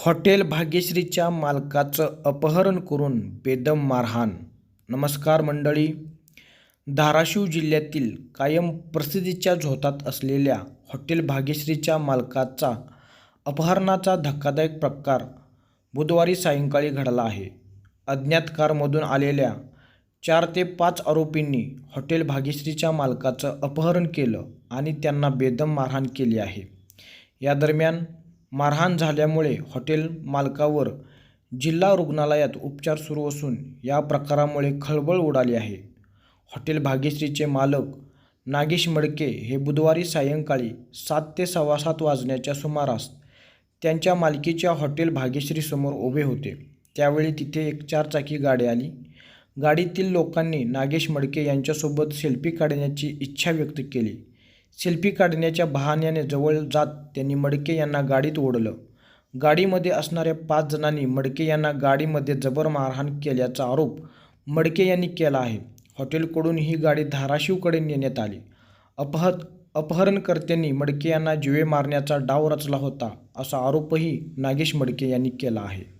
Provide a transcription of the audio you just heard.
Hotel भाग्यश्रीच्या मालकाचं अपहरण करून बेदम मारहाण. नमस्कार मंडळी. धाराशिव जिल्ह्यातील कायम प्रसिद्धीच्या झोतात असलेल्या हॉटेल भाग्यश्रीच्या मालकाचा अपहरणाचा धक्कादायक प्रकार बुधवारी सायंकाळी घडला आहे. अज्ञात कारमधून आलेल्या चार ते पाच आरोपींनी हॉटेल भाग्यश्रीच्या मालकाचं अपहरण केलं आणि त्यांना बेदम मारहाण केली आहे. या दरम्यान मारहाण झाल्यामुळे हॉटेल मालकावर जिल्हा रुग्णालयात उपचार सुरू असून या प्रकारामुळे खळबळ उडाली आहे. हॉटेल भाग्यश्रीचे मालक नागेश मडके हे बुधवारी सायंकाळी सात ते सव्वा सात वाजण्याच्या सुमारास त्यांच्या मालकीच्या हॉटेल भाग्यश्रीसमोर उभे होते. त्यावेळी तिथे एक चारचाकी गाडी आली. गाडीतील लोकांनी नागेश मडके यांच्यासोबत सेल्फी काढण्याची इच्छा व्यक्त केली. सेल्फी काढण्याच्या बहाण्याने जवळ जात त्यांनी मडके यांना गाडीत ओढलं. गाडीमध्ये असणाऱ्या पाच जणांनी मडके यांना गाडीमध्ये जबर मारहाण केल्याचा आरोप मडके यांनी केला आहे. हॉटेलकडून ही गाडी धाराशिवकडे नेण्यात आली. अपहर अपहरणकर्त्यांनी मडके यांना जिवे मारण्याचा डाव रचला होता असा आरोपही नागेश मडके यांनी केला आहे.